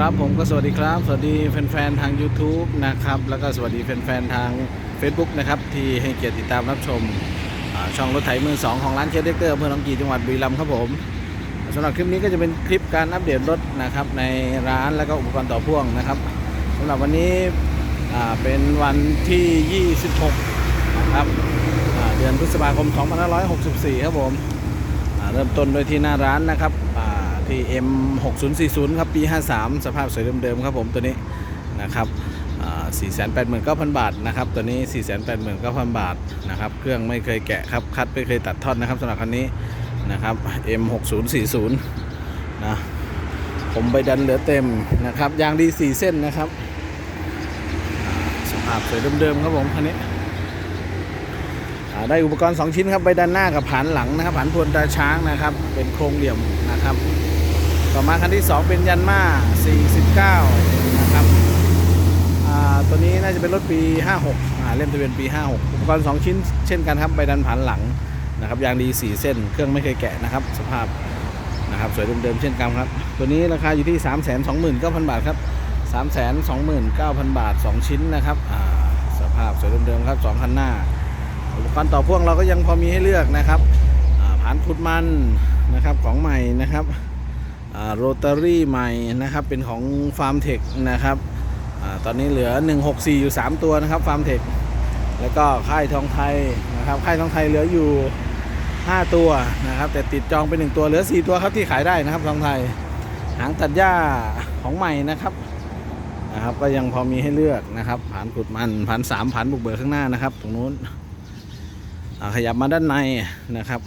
ครับผมก็สวัสดีครับ สวัสดีแฟนๆทาง YouTube นะครับ แล้วก็สวัสดีแฟนๆทาง Facebook นะครับ ที่ให้เกียรติติดตามรับชม ช่องรถไถมือสองของร้านเคเด็กเตอร์อำเภอหนองกีจังหวัดบุรีรัมย์ครับผมสำหรับคลิปนี้ก็จะเป็นคลิปการอัปเดตรถนะครับในร้านแล้วก็อุปกรณ์ต่อพ่วงนะครับสำหรับวันนี้เป็นวันที่ 26นะครับเดือนพฤษภาคม 2564 ครับผมเริ่มต้นโดยที่หน้าร้านนะครับ อ่าที่ M6040 ครับปี 53 สภาพสวยเดิมๆครับผมตัวนี้นะครับ489,000 บาทนะครับตัวนี้ 489,000 บาทนะครับเครื่องไม่เคยแกะครับคัดไม่เคยตัดท่อนนะครับสำหรับคันนี้นะครับ M6040 นะผมใบดันเหลือเต็มนะครับยางดี 4 เส้นนะครับสภาพสวยเดิมๆครับผมคันนี้ได้อุปกรณ์ 2 ชิ้นครับใบด้านหน้ากับผานหลังนะครับผานพวนตาช้างนะครับ เป็นโครงเหลี่ยมนะครับ ต่อมาคันที่ 2 เป็นยันมา49 นะครับอ่าตัวนี้น่าจะเป็นรถปี 56อ่าเล่มทะเบียนปี 56 อุปกรณ์ 2 ชิ้นเช่นกันครับใบดันผานหลังนะครับยางดี 4 เส้น เครื่องไม่เคยแกะนะครับ สภาพนะครับสวยเดิมๆเช่นกันครับ ตัวนี้ราคาอยู่ที่ 329,000 บาทครับ329,000 บาท 2 ชิ้นนะครับอ่าสภาพสวยเดิมๆครับ2คันหน้า อุปกรณ์ต่อพ่วงเราก็ยังพอมีให้เลือกนะครับอ่าผานขุดมันนะครับของใหม่นะครับ โรตารี่ใหม่นะครับ เป็นของฟาร์มเทคนะครับอตอนนี้เหลือ 164 อยู่ 3 ตัวนะครับฟาร์มเทคแล้วก็ค่ายทองไทยนะครับค่ายทองไทยเหลืออยู่ 5 ตัวนะครับ แต่ติดจองไปหนึ่งตัวเหลือ 4 ตัวครับที่ขายได้นะครับทองไทย หางตัดหญ้าของใหม่นะครับนะครับ ก็ยังพอมีให้เลือกนะครับผ่านขุดมันผ่านสามผ่านบุกเบิกข้างหน้านะครับ ตรงนู้นขยับมาด้านในนะครับ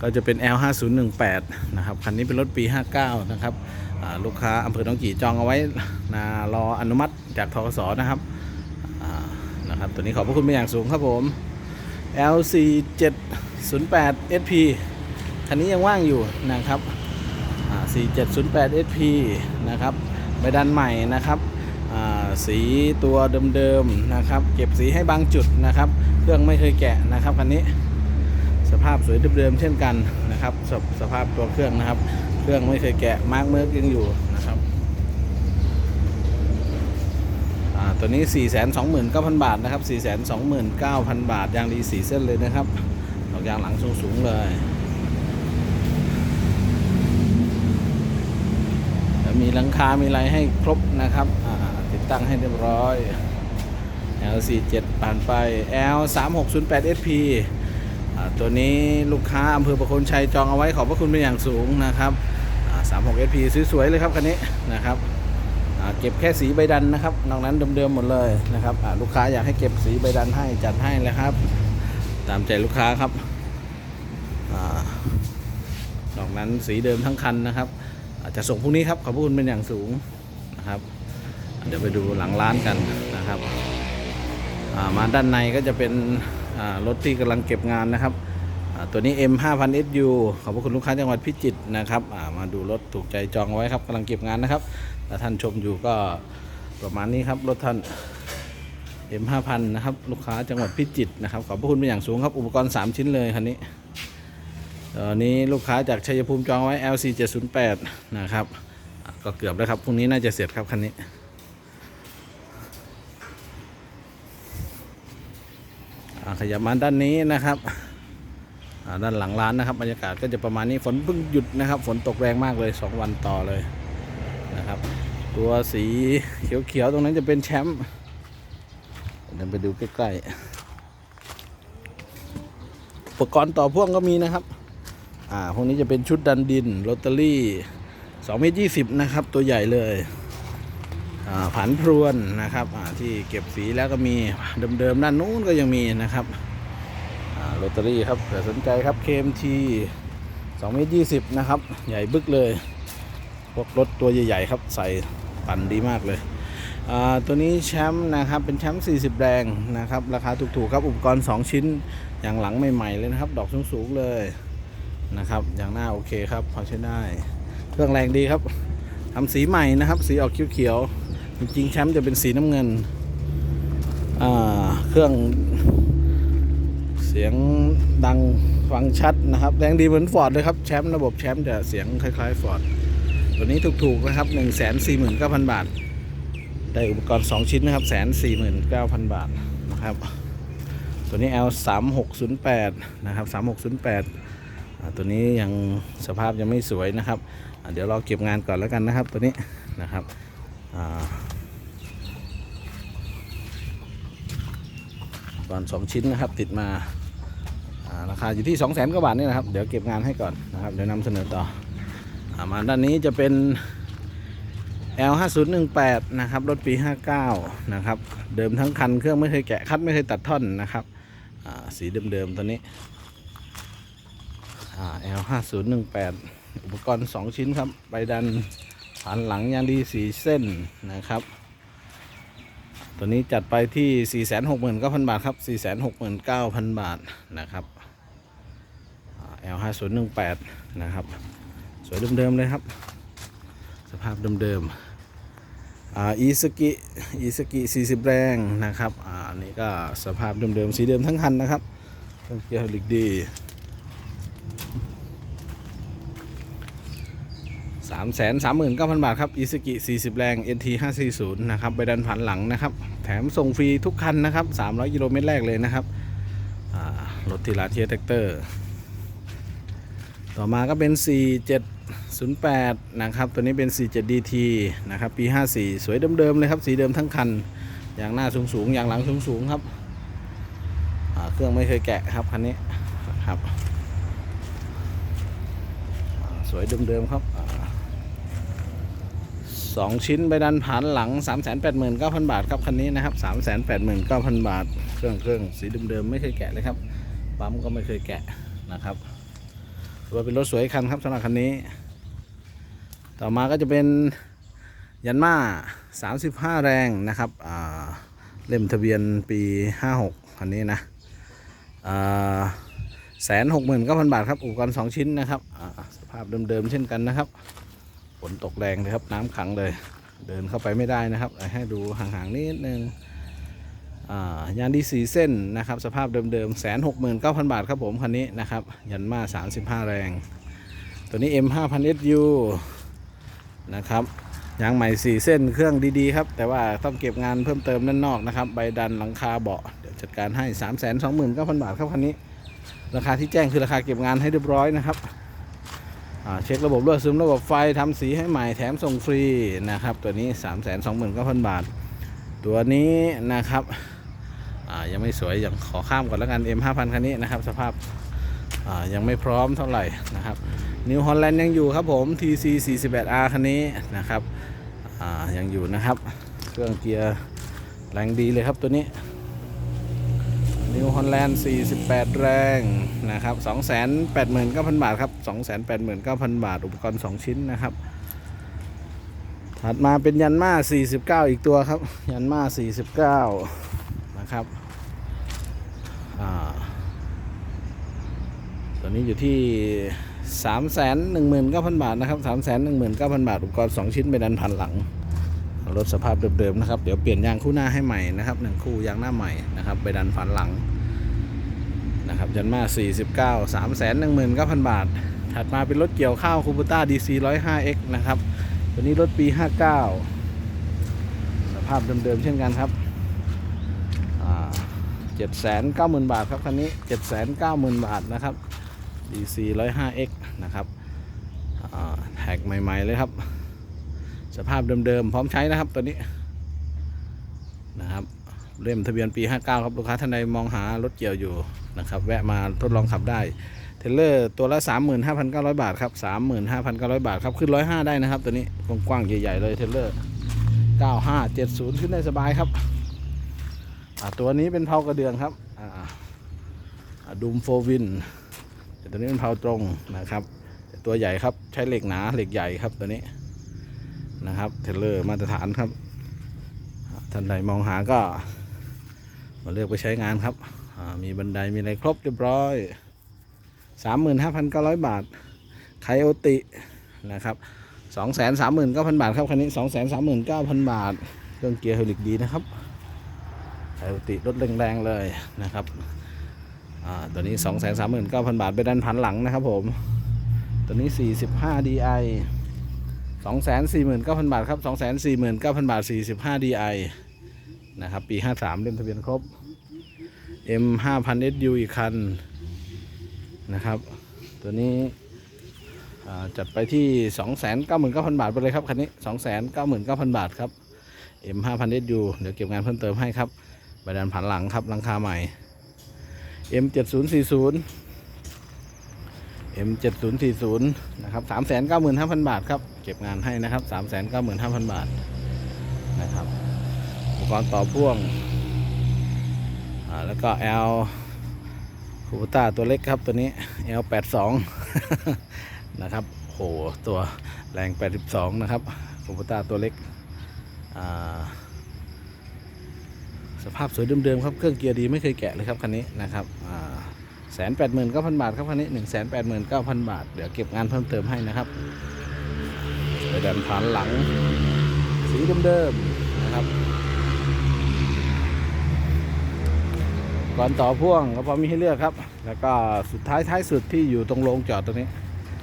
ก็จะเป็น L5018 นะครับ คันนี้เป็นรถปี 59 นะครับลูกค้าอำเภอหนองกี่จองเอาไว้นะรออนุมัติจากทกสนะครับนะครับ ตัวนี้ขอบพระคุณเป็นอย่างสูงครับผม L4708 SP คันนี้ยังว่างอยู่นะครับอ่า4708 SP นะครับใบดันใหม่นะครับสีตัวเดิมๆนะครับ เก็บสีให้บางจุดนะครับ เครื่องไม่เคยแกะนะครับคันนี้ สภาพสวยเดิมๆเช่นกันนะครับสภสภาพตัวเครื่องนะครับ เครื่องไม่เคยแกะมาร์กเมิร์กยังอยู่นะครับตัวนี้ 429,000 บาทนะครับ 429,000 บาท ยางดีสีเส้นเลยนะครับดอกยางหลังสูงๆเลยมีหลังคา มีอะไรให้ครบนะครับ ติดตั้งให้เรียบร้อย L47 ผ่านไป L3608 SP อ่า ตัวนี้ลูกค้าอำเภอประโคนชัยจองเอาไว้ขอบพระคุณเป็นอย่างสูงนะครับ36 SP สวยๆเลยครับคันนี้นะครับเก็บแค่สีใบดันนะครับ นอกนั้นเดิมๆหมดเลยนะครับลูกค้าอยากให้เก็บสีใบดันให้จัดให้เลยครับ ตามใจลูกค้าครับอานอกนั้นสีเดิมทั้งคันนะครับอาจจะส่งพรุ่งนี้ครับขอบพระคุณเป็นอย่างสูงนะครับ เดี๋ยวไปดูหลังร้านกันนะครับมาด้านในก็จะเป็นรถที่กำลังเก็บงานนะครับ ตัวนี้ M 5 0 0 SU ขอบพระคุณลูกค้าจังหวัดพิจิตรนะครับมาดูรถถูกใจจองไว้ครับกำลังเก็บงานนะครับถ้าท่านชมอยู่ก็ประมาณนี้ครับรถท่าน M 5 0 0นะครับลูกค้าจังหวัดพิจิตรนะครับขอบพระคุณเป็นอย่างสูงครับอุปกรณ์ 3 ชิ้นเลยคันนี้ตอนนี้ลูกค้าจากชัยภูมิจองไว้ LC 708นะครับก็เกือบแล้วครับพรุ่งนี้น่าจะเสร็จครับคันนี้ขยับมาด้านนี้นะครับ ด้านหลังร้านนะครับบรรยากาศก็จะประมาณนี้ฝนเพิ่งหยุดนะครับ ฝนตกแรงมากเลย 2 วันต่อเลยนะครับ ตัวสีเขียวๆตรงนั้นจะเป็นแชมป์เดินไปดูใกล้ๆอุปกรณ์ต่อพ่วงก็มีนะครับอ่าพวกนี้จะเป็นชุดดันดินลอตเตอรี่2เมตร20 นะครับ ตัวใหญ่เลยอ่าผันพรวนนะครับอ่าที่เก็บสีแล้วก็มีเดิมๆด้านนู้นก็ยังมีนะครับ ลอตเตอรี่ครับเผื่อสนใจครับ KMT 2เมตร20 นะครับ ใหญ่บึกเลย พวกรถตัวใหญ่ๆครับ ใส่ปั่นดีมากเลยอ่าตัวนี้แชมป์นะครับ เป็นแชมป์40 แรงนะครับ ราคาถูกๆครับ อุปกรณ์ 2 ชิ้น อย่างหลังใหม่ๆเลยนะครับ ดอกสูงๆเลยนะครับ อย่างหน้าโอเคครับ พอใช้ได้ เครื่องแรงดีครับทำสีใหม่นะครับ สีออกเขียวๆ จริงๆแชมป์จะเป็นสีน้ำเงินอ่าเครื่อง เสียงดังฟังชัดนะครับ แรงดีเหมือนฟอร์ดเลยครับ แชมป์ระบบแชมป์จะเสียงคล้ายๆฟอร์ดตัวนี้ถูกๆนะครับ 1 4 9 0 0 0 บาท ได้อุปกรณ์ 2 ชิ้นนะครับ 149,000 บาทนะครับ ตัวนี้ L 3 6 0 8นะครับ3608 ตัวนี้ยังสภาพยังไม่สวยนะครับ เดี๋ยวเราเก็บงานก่อนแล้วกันนะครับ ตัวนี้นะครับอ่าก่อน 2 ชิ้นนะครับติดมา คาอยู่ที่2 0 0 0 0 0กว่าบาทนี่นะครับ เดี๋ยวเก็บงานให้ก่อนนะครับ เดี๋ยวนำเสนอต่ออามาด้านนี้จะเป็น L 5 0 1 8 นะครับ รถปี 59 นะครับ เดิมทั้งคัน เครื่องไม่เคยแกะคัดไม่เคยตัดท่อนนะครับ สีเดิมๆตัวนี้อ่า L 5 0 1 8 อุปกรณ์ 2 ชิ้นครับ ใบดันฐานหลังยางดีสีเส้นนะครับ ตัวนี้จัดไปที่ 469,000 บาทครับ 469,000 บาทนะครับ L 5 0 1 8นะครับ สวยเดิมๆเลยครับ สภาพเดิมๆอีสกิอีสกิ40 แรงนะครับอ่าอันนี้ก็สภาพเดิมๆสีเดิมทั้งคันนะครับเครื่องเกียร์ลิกดีสามแสนสามหมื่นเก้าพันบาทครับอีสกิ40แรง NT 540นะครับไปดันผันหลังนะครับ แถมส่งฟรีทุกคันนะครับ300กิโลเมตรแรกเลยนะครับอ่ารถที่ร้านเชียร์แท็กเตอร์ ต่อมาก็เป็น 4708 นะครับ ตัวนี้เป็น 47DT นะครับ ปี 54 สวยเดิมๆเลยครับ สีเดิมทั้งคัน อย่างหน้าสูงๆ อย่างหลังสูงๆ ครับเครื่องไม่เคยแกะครับคันนี้ครับ สวยเดิมๆครับสองชิ้นใบดันผ่านหลัง 389,000 บาทครับคันนี้นะครับ 389,000 บาท เครื่องเครื่องสีเดิมๆไม่เคยแกะเลยครับ ปั๊มก็ไม่เคยแกะนะครับ ถือว่าเป็นรถสวยคันครับสำหรับคันนี้ ต่อมาก็จะเป็นยันมา35 แรงนะครับเล่มทะเบียนปี 56คันนี้นะแสนหกหมื่นเก้าพันบาทครับ อุปกรณ์2ชิ้นนะครับสภาพเดิมๆเช่นกันนะครับฝนตกแรงเลยครับ น้ำขังเลย เดินเข้าไปไม่ได้นะครับ ให้ดูห่างๆนิดนึง ยานดีสีเส้นนะครับ สภาพเดิมๆแสนหกหมื่นเก้าพันบาทครับผม คันนี้นะครับ ยันมาสามสิบห้าแรง ตัวนี้ M 5 0 0 SU นะครับยางใหม่สี่เส้นเครื่องดีๆครับ แต่ว่าต้องเก็บงานเพิ่มเติมด้านนอกนะครับ ใบดันหลังคาเบาะเดี๋ยวจัดการให้3 2 9 0 0 0บาทครับคันนี้ ราคาที่แจ้งคือราคาเก็บงานให้เรียบร้อยนะครับเช็คระบบรั่วซึมระบบไฟทำสีให้ใหม่แถมส่งฟรีนะครับ ตัวนี้3 2 9 0 0 0บาท ตัวนี้นะครับ ยังไม่สวยอย่างขอข้ามก่อนแล้วกัน M 5 0 0คันนี้นะครับ สภาพายังไม่พร้อมเท่าไหร่นะครับนิวฮอลแลนด์ยังอยู่ครับผม TC 48R คันนี้นะครับยังอยู่นะครับ เครื่องเกียร์แรงดีเลยครับตัวนี้นิวฮอลแลนด์48 แรงนะครับ 289,000 บาทครับ 289,000 บาท อุปกรณ์ 2 ชิ้นนะครับ ถัดมาเป็นยันมา49 อีกตัวครับ ยันมา49 นะครับอ่าตัวนี้อยู่ที่ 3 1 9 0 0 0 บาทนะครับ 3 1 9 0 0 0 บาท อุปกรณ์ 2 ชิ้นเป็นดันพันหลัง รถสภาพเดิมๆนะครับ เดี๋ยวเปลี่ยนยางคู่หน้าให้ใหม่นะครับหนึ่งคู่ยางหน้าใหม่นะครับไปดันฝันหลังนะครับยันมา 49 3 1 9 0 0 0 บาท ถัดมาเป็นรถเกี่ยวข้าวคูปต้า DC 105X นะครับ ตัวนี้รถปี 59 สภาพเดิมๆเช่นกันครับ เจ็ดแสนเก้าหมื่นบาทครับคันนี้เจ็ดแสนเก้าหมื่นบาทนะครับ DC 105X นะครับแท็กใหม่ ๆ เลยครับ สภาพเดิม ๆ พร้อมใช้นะครับตัวนี้นะครับเล่มทะเบียนปี 59 ครับ ลูกค้าท่านใดมองหารถเกี่ยวอยู่นะครับ แวะมาทดลองขับได้ เทรลเลอร์ตัวละ 35,900 บาทครับ 35,900 บาทครับ ขึ้น 105 ได้นะครับ ตัวนี้กว้างๆใหญ่ ๆ เลยเทรลเลอร์ 9570 ขึ้นได้สบายครับ ตัวนี้เป็นเพากระเดื่องครับดูมโฟวินแต่ตัวนี้เป็นเพาตรงนะครับแต่ตัวใหญ่ครับใช้เหล็กหนาเหล็กใหญ่ครับตัวนี้นะครับเทเลอร์มาตรฐานครับท่านใดมองหาก็มาเลือกไปใช้งานครับมีบันไดมีอะไรครบเรียบร้อย35,900 บาทไคโอตินะครับ239,000 บาทครับคันนี้ 239,000 บาทเครื่องเกียร์ไฮดรอลิกดีนะครับ ไคโอติรถแรงๆเลยนะครับตัวนี้ 239,000 บาทไปด้านพันหลังนะครับผม ตัวนี้ 45 DI 249,000 บาทครับ 249,000 บาท 45 DI นะครับ ปี 53 เล่มทะเบียนครบ M 5,000 SU อีกคันนะครับ ตัวนี้จัดไปที่ 299,000 บาทไปเลยครับ คันนี้ 299,000 บาทครับ M 5,000 SU เดี๋ยวเก็บงานเพิ่มเติมให้ครับ ใบดันผันหลังครับหลังคาใหม่ M 7040 M 7040 นะครับ395,000 บาทครับ เก็บงานให้นะครับ 395,000 บาทนะครับ อุปกรณ์ต่อพ่วงอ่าแล้วก็ L คูปต้าตัวเล็กครับตัวนี้ L 82 นะครับโหตัวแรง 82 นะครับคูปต้าตัวเล็ก อ่า สภาพสวยเดิมๆครับ เครื่องเกียร์ดีไม่เคยแกะเลยครับคันนี้นะครับแสนแปดหมื่นเก้าพันบาทครับคันนี้หนึ่งแสนแปดหมื่นเก้าพันบาท เดี๋ยวเก็บงานเพิ่มเติมให้นะครับไปดันผ่านหลัง สีเดิมๆนะครับ ก่อนต่อพ่วงก็พอมีให้เลือกครับ แล้วก็สุดท้ายท้ายสุดที่อยู่ตรงโรงจอดตรงนี้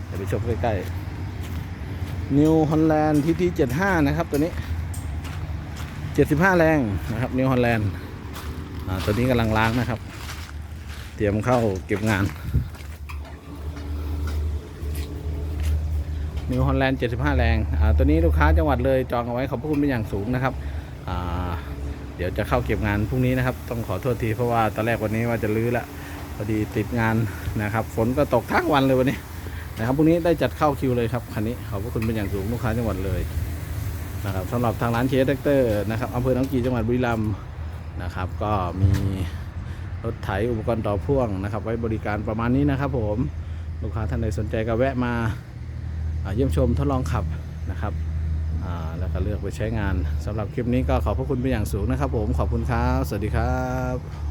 เดี๋ยวไปชมใกล้ๆ New Holland TT 75 นะครับตัวนี้ 75 แรงนะครับ New Holland อ่าตัวนี้กำลังล้างนะครับ เตรียมเข้าเก็บงานนิวฮอลแลนด์ 75 แรงตัวนี้ลูกค้าจังหวัดเลยจองเอาไว้ขอบพระคุณเป็นอย่างสูงนะครับเดี๋ยวจะเข้าเก็บงานพรุ่งนี้นะครับ ต้องขอโทษทีเพราะว่าตอนแรกวันนี้ว่าจะลื้อละพอดีติดงานนะครับ ฝนก็ตกทั้งวันเลยวันนี้นะครับพรุ่งนี้ได้จัดเข้าคิวเลยครับคันนี้ขอบพระคุณเป็นอย่างสูงลูกค้าจังหวัดเลย นะครับสำหรับทางร้านเคสแท็กเตอร์นะครับอำเภอหนองกีจังหวัดบุรีรัมย์นะครับ ก็มีรถไถอุปกรณ์ต่อพ่วงนะครับ ไว้บริการประมาณนี้นะครับ ผมลูกค้าท่านใดสนใจก็แวะมาเยี่ยมชมทดลองขับนะครับแล้วก็เลือกไปใช้งานสำหรับคลิปนี้ก็ขอบพระคุณเป็นอย่างสูงนะครับ ผมขอบคุณครับ สวัสดีครับ